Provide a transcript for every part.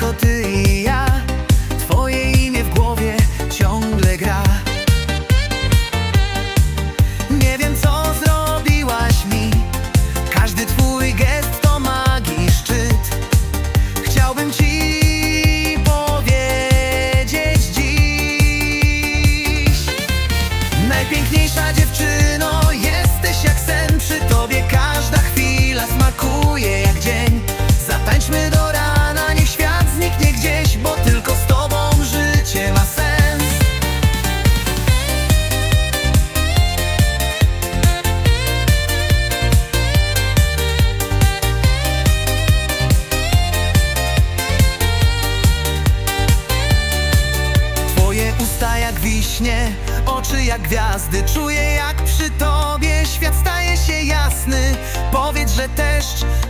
tylko ty i ja. Twoje imię w głowie ciągle gra. Nie wiem co zrobiłaś mi. Każdy twój gest to magii szczyt. Chciałbym ci powiedzieć dziś. Najpiękniejsza dziewczyna jak wiśnie, oczy jak gwiazdy. Czuję jak przy tobie świat staje się jasny. Powiedz, że też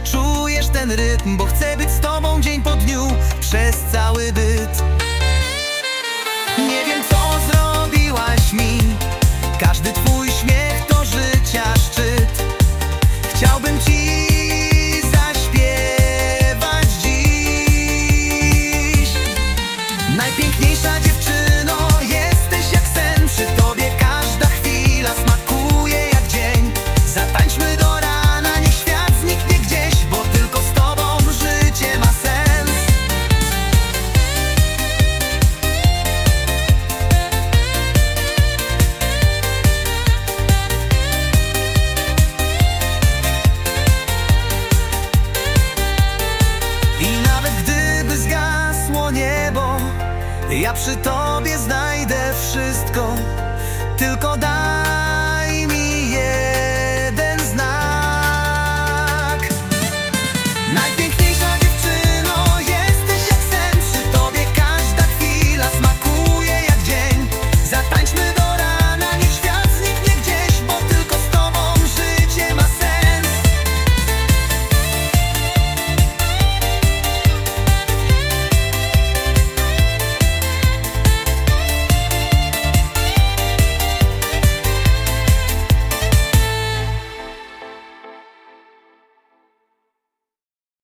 czujesz ten rytm Bo chcę być z tobą dzień po dniu przez cały byt. Nie wiem co zrobiłaś mi. Każdy twój śmiech to życia szczyt. Chciałbym ci zaśpiewać dziś. Najpiękniejsza Ja przy tobie znajdę wszystko. Tylko daj